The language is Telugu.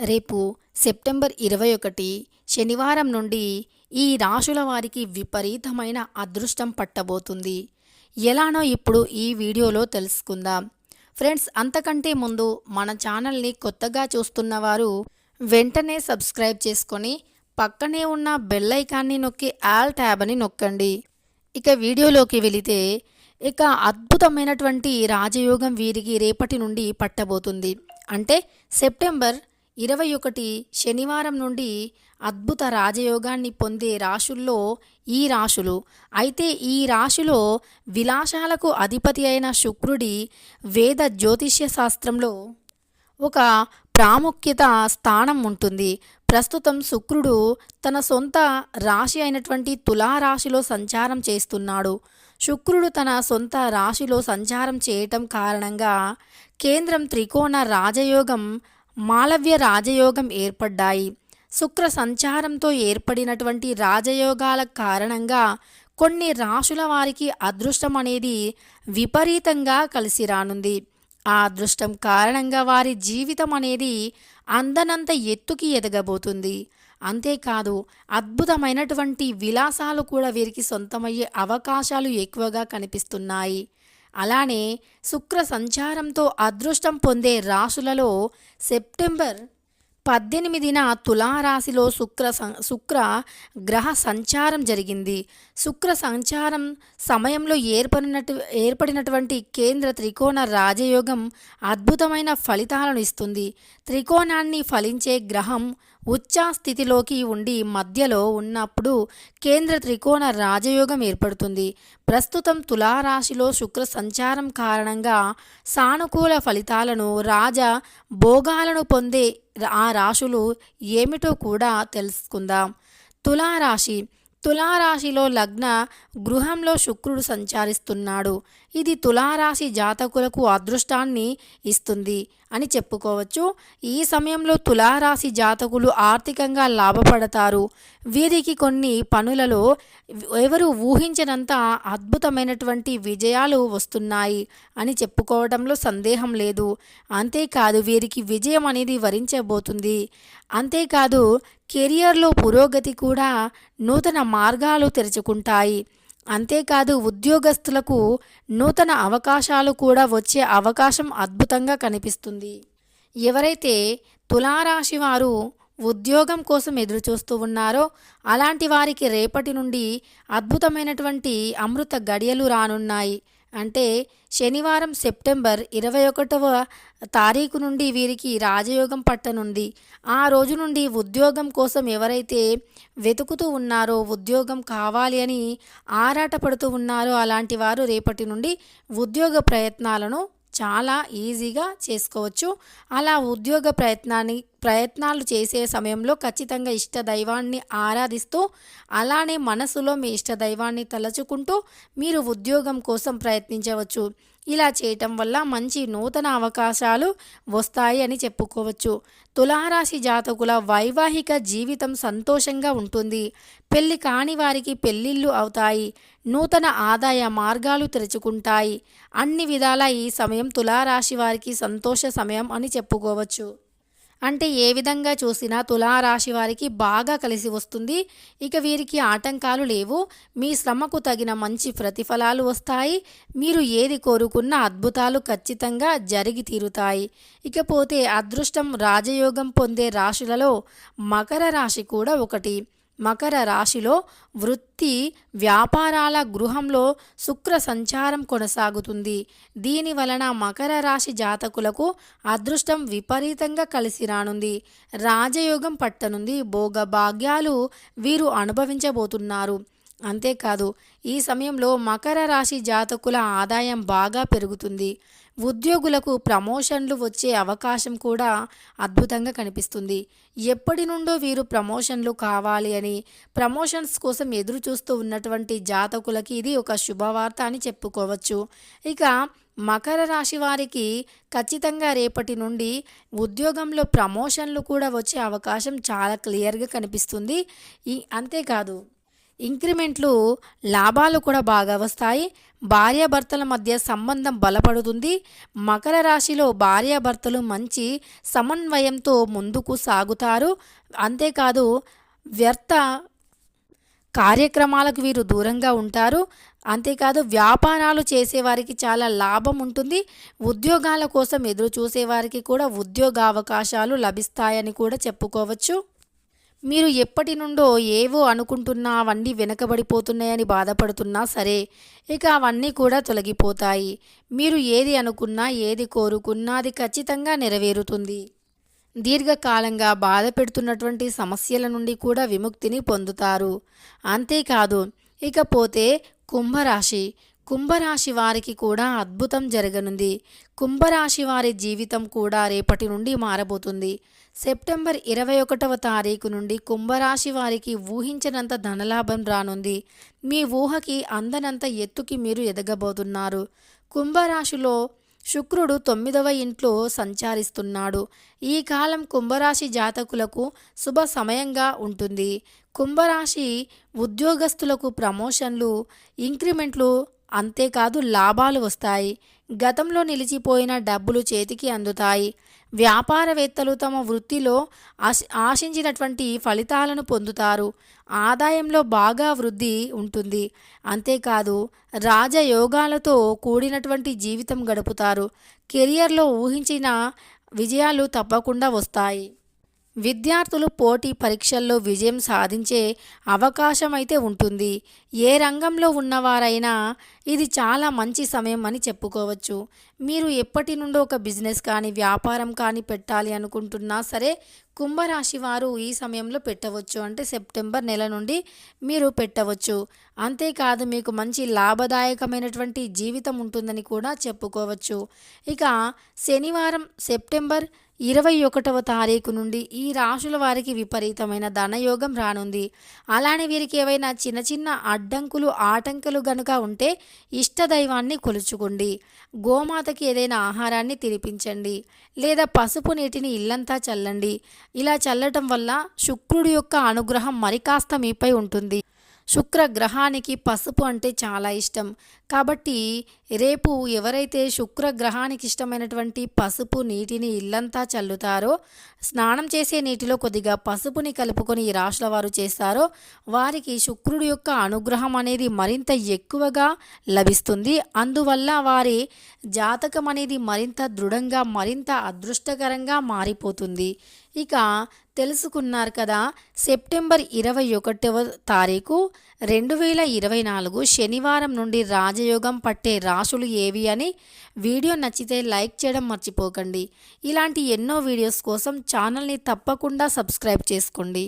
రేపు సెప్టెంబర్ ఇరవై ఒకటి శనివారం నుండి ఈ రాశుల వారికి విపరీతమైన అదృష్టం పట్టబోతుంది. ఎలానో ఇప్పుడు ఈ వీడియోలో తెలుసుకుందాం. ఫ్రెండ్స్ అంతకంటే ముందు మన ఛానల్ని కొత్తగా చూస్తున్న వారు వెంటనే సబ్స్క్రైబ్ చేసుకొని పక్కనే ఉన్న బెల్ ఐకాన్ని నొక్కి ఆల్ ట్యాబ్ అని నొక్కండి. ఇక వీడియోలోకి వెళితే ఇక అద్భుతమైనటువంటి రాజయోగం వీరికి రేపటి నుండి పట్టబోతుంది. అంటే సెప్టెంబర్ ఇరవై ఒకటి శనివారం నుండి అద్భుత రాజయోగాన్ని పొందే రాశుల్లో ఈ రాశులు. అయితే ఈ రాశిలో విలాసాలకు అధిపతి అయిన శుక్రుడి వేద జ్యోతిష్య శాస్త్రంలో ఒక ప్రాముఖ్యత స్థానం ఉంటుంది. ప్రస్తుతం శుక్రుడు తన సొంత రాశి అయినటువంటి తులారాశిలో సంచారం చేస్తున్నాడు. శుక్రుడు తన సొంత రాశిలో సంచారం చేయటం కారణంగా కేంద్రం త్రికోణ రాజయోగం మాలవ్య రాజయోగం ఏర్పడ్డాయి. శుక్ర సంచారంతో ఏర్పడినటువంటి రాజయోగాల కారణంగా కొన్ని రాశుల వారికి అదృష్టం అనేది విపరీతంగా కలిసి రానుంది. ఆ అదృష్టం కారణంగా వారి జీవితం అనేది అందనంత ఎత్తుకి ఎదగబోతుంది. అంతేకాదు అద్భుతమైనటువంటి విలాసాలు కూడా వీరికి సొంతమయ్యే అవకాశాలు ఎక్కువగా కనిపిస్తున్నాయి. అలానే శుక్ర సంచారంతో అదృష్టం పొందే రాశులలో సెప్టెంబర్ పద్దెనిమిదిన తులారాశిలో శుక్ర సం- శుక్ర గ్రహ సంచారం జరిగింది. శుక్ర సంచారం సమయంలో ఏర్పడినటు ఏర్పడినటువంటి కేంద్ర త్రికోణ రాజయోగం అద్భుతమైన ఫలితాలను ఇస్తుంది. త్రికోణాన్ని ఫలించే గ్రహం ఉచ్చ స్థితిలోకి ఉండి మధ్యలో ఉన్నప్పుడు కేంద్ర త్రికోణ రాజయోగం ఏర్పడుతుంది. ప్రస్తుతం తులారాశిలో శుక్ర సంచారం కారణంగా సానుకూల ఫలితాలను రాజ భోగాలను పొందే ఆ రాశులు ఏమిటో కూడా తెలుసుకుందాం. తులారాశి. తులారాశిలో లగ్న గృహంలో శుక్రుడు సంచారిస్తున్నాడు. ఇది తులారాశి జాతకులకు అదృష్టాన్ని ఇస్తుంది. అని చెప్పుకోవచ్చు. ఈ సమయంలో తులారాశి జాతకులు ఆర్థికంగా లాభపడతారు. వీరికి కొన్ని పనులలో ఎవరు ఊహించినంత అద్భుతమైనటువంటి విజయాలు వస్తున్నాయి అని చెప్పుకోవడంలో సందేహం లేదు. అంతేకాదు వీరికి విజయం అనేది వరించబోతుంది. అంతేకాదు కెరియర్లో పురోగతి కూడా నూతన మార్గాలు తెరుచుకుంటాయి. అంతేకాదు ఉద్యోగస్తులకు నూతన అవకాశాలు కూడా వచ్చే అవకాశం అద్భుతంగా కనిపిస్తుంది. ఎవరైతే తులారాశి వారు ఉద్యోగం కోసం ఎదురుచూస్తూ ఉన్నారో అలాంటి వారికి రేపటి నుండి అద్భుతమైనటువంటి అమృత గడియలు రానున్నాయి. అంటే శనివారం సెప్టెంబర్ ఇరవై ఒకటవ తారీఖు నుండి వీరికి రాజయోగం పట్టనుంది. ఆ రోజు నుండి ఉద్యోగం కోసం ఎవరైతే వెతుకుతూ ఉన్నారో ఉద్యోగం కావాలి అని ఆరాటపడుతూ ఉన్నారో అలాంటి వారు రేపటి నుండి ఉద్యోగ ప్రయత్నాలను చాలా ఈజీగా చేసుకోవచ్చు. అలా ఉద్యోగ ప్రయత్నాన్ని ప్రయత్నాలు చేసే సమయంలో ఖచ్చితంగా ఇష్ట దైవాన్ని ఆరాధిస్తూ అలానే మనసులో మీ ఇష్ట దైవాన్ని తలచుకుంటూ మీరు ఉద్యోగం కోసం ప్రయత్నించవచ్చు. ఇలా చేయటం వల్ల మంచి నూతన అవకాశాలు వస్తాయి అని చెప్పుకోవచ్చు. తులారాశి జాతకుల వైవాహిక జీవితం సంతోషంగా ఉంటుంది. పెళ్ళి కాని వారికి పెళ్ళిళ్ళు అవుతాయి. నూతన ఆదాయ మార్గాలు తెరుచుకుంటాయి. అన్ని విధాల ఈ సమయం తులారాశి వారికి సంతోష సమయం అని చెప్పుకోవచ్చు. అంటే ఏ విధంగా చూసినా తులారాశి వారికి బాగా కలిసి వస్తుంది. ఇక వీరికి ఆటంకాలు లేవు. మీ శ్రమకు తగిన మంచి ప్రతిఫలాలు వస్తాయి. మీరు ఏది కోరుకున్న అద్భుతాలు ఖచ్చితంగా జరిగి తీరుతాయి. ఇకపోతే అదృష్టం రాజయోగం పొందే రాశులలో మకర రాశి కూడా ఒకటి. మకర రాశిలో వృత్తి వ్యాపారాల గృహంలో శుక్ర సంచారం కొనసాగుతుంది. దీని వలన మకర రాశి జాతకులకు అదృష్టం విపరీతంగా కలిసి రానుంది. రాజయోగం పట్టనుంది. భోగభాగ్యాలు వీరు అనుభవించబోతున్నారు. అంతేకాదు ఈ సమయంలో మకర రాశి జాతకుల ఆదాయం బాగా పెరుగుతుంది. ఉద్యోగులకు ప్రమోషన్లు వచ్చే అవకాశం కూడా అద్భుతంగా కనిపిస్తుంది. ఎప్పటి నుండో వీరు ప్రమోషన్లు కావాలి అని ప్రమోషన్స్ కోసం ఎదురు చూస్తూ ఉన్నటువంటి జాతకులకి ఇది ఒక శుభవార్త అని చెప్పుకోవచ్చు. ఇక మకర రాశి వారికి ఖచ్చితంగా రేపటి నుండి ఉద్యోగంలో ప్రమోషన్లు కూడా వచ్చే అవకాశం చాలా క్లియర్గా కనిపిస్తుంది. ఈ అంతేకాదు ఇంక్రిమెంట్లు లాభాలు కూడా బాగా వస్తాయి. భార్యాభర్తల మధ్య సంబంధం బలపడుతుంది. మకర రాశిలో భార్యాభర్తలు మంచి సమన్వయంతో ముందుకు సాగుతారు. అంతేకాదు వ్యర్థ కార్యక్రమాలకు వీరు దూరంగా ఉంటారు. అంతేకాదు వ్యాపారాలు చేసేవారికి చాలా లాభం ఉంటుంది. ఉద్యోగాల కోసం ఎదురు చూసేవారికి కూడా ఉద్యోగ అవకాశాలు లభిస్తాయని కూడా చెప్పుకోవచ్చు. మీరు ఎప్పటి నుండో ఏవో అనుకుంటున్నా అవన్నీ వెనకబడిపోతున్నాయని బాధపడుతున్నా సరే ఇక అవన్నీ కూడా తొలగిపోతాయి. మీరు ఏది అనుకున్నా ఏది కోరుకున్నా అది ఖచ్చితంగా నెరవేరుతుంది. దీర్ఘకాలంగా బాధ పెడుతున్నటువంటి సమస్యల నుండి కూడా విముక్తిని పొందుతారు. అంతేకాదు ఇకపోతే కుంభరాశి. కుంభరాశి వారికి కూడా అద్భుతం జరగనుంది. కుంభరాశి వారి జీవితం కూడా రేపటి నుండి మారబోతుంది. సెప్టెంబర్ ఇరవై ఒకటవ తారీఖు నుండి కుంభరాశి వారికి ఊహించినంత ధనలాభం రానుంది. మీ ఊహకి అందనంత ఎత్తుకి మీరు ఎదగబోతున్నారు. కుంభరాశిలో శుక్రుడు తొమ్మిదవ ఇంట్లో సంచారిస్తున్నాడు. ఈ కాలం కుంభరాశి జాతకులకు శుభ సమయంగా ఉంటుంది. కుంభరాశి ఉద్యోగస్తులకు ప్రమోషన్లు ఇంక్రిమెంట్లు అంతేకాదు లాభాలు వస్తాయి. గతంలో నిలిచిపోయిన డబ్బులు చేతికి అందుతాయి. వ్యాపారవేత్తలు తమ వృత్తిలో ఆశ ఆశించినటువంటి ఫలితాలను పొందుతారు. ఆదాయంలో బాగా వృద్ధి ఉంటుంది. అంతేకాదు రాజయోగాలతో కూడినటువంటి జీవితం గడుపుతారు. కెరియర్లో ఊహించిన విజయాలు తప్పకుండా వస్తాయి. విద్యార్థులు పోటీ పరీక్షల్లో విజయం సాధించే అవకాశం అయితే ఉంటుంది. ఏ రంగంలో ఉన్నవారైనా ఇది చాలా మంచి సమయం అని చెప్పుకోవచ్చు. మీరు ఎప్పటి నుండో ఒక బిజినెస్ కానీ వ్యాపారం కానీ పెట్టాలి అనుకుంటున్నా సరే కుంభరాశి వారు ఈ సమయంలో పెట్టవచ్చు. అంటే సెప్టెంబర్ నెల నుండి మీరు పెట్టవచ్చు. అంతేకాదు మీకు మంచి లాభదాయకమైనటువంటి జీవితం ఉంటుందని కూడా చెప్పుకోవచ్చు. ఇక శనివారం సెప్టెంబర్ ఇరవై ఒకటవ తారీఖు నుండి ఈ రాశుల వారికి విపరీతమైన ధనయోగం రానుంది. అలానే వీరికి ఏవైనా చిన్న చిన్న అడ్డంకులు ఆటంకులు గనుక ఉంటే ఇష్టదైవాన్ని కొలుచుకోండి. గోమాతకి ఏదైనా ఆహారాన్ని తినిపించండి. లేదా పసుపు నీటిని ఇల్లంతా చల్లండి. ఇలా చల్లటం వల్ల శుక్రుడి యొక్క అనుగ్రహం మరికాస్త మీపై ఉంటుంది. శుక్ర గ్రహానికి పసుపు అంటే చాలా ఇష్టం. కాబట్టి రేపు ఎవరైతే శుక్ర గ్రహానికి ఇష్టమైనటువంటి పసుపు నీటిని ఇల్లంతా చల్లుతారో స్నానం చేసే నీటిలో కొద్దిగా పసుపుని కలుపుకొని ఈ రాశుల వారు చేస్తారో వారికి శుక్రుడి యొక్క అనుగ్రహం అనేది మరింత ఎక్కువగా లభిస్తుంది. అందువల్ల వారి జాతకం అనేది మరింత దృఢంగా మరింత అదృష్టకరంగా మారిపోతుంది. ఇక తెలుసుకున్నారు కదా. సెప్టెంబర్ ఇరవై ఒకటవ తారీఖు రెండు వేల ఇరవై నాలుగు శనివారం నుండి రాజయోగం పట్టే రాశులు ఏవి అని వీడియో నచ్చితే లైక్ చేయడం మర్చిపోకండి. ఇలాంటి ఎన్నో వీడియోస్ కోసం ఛానల్ని తప్పకుండా సబ్స్క్రైబ్ చేసుకోండి.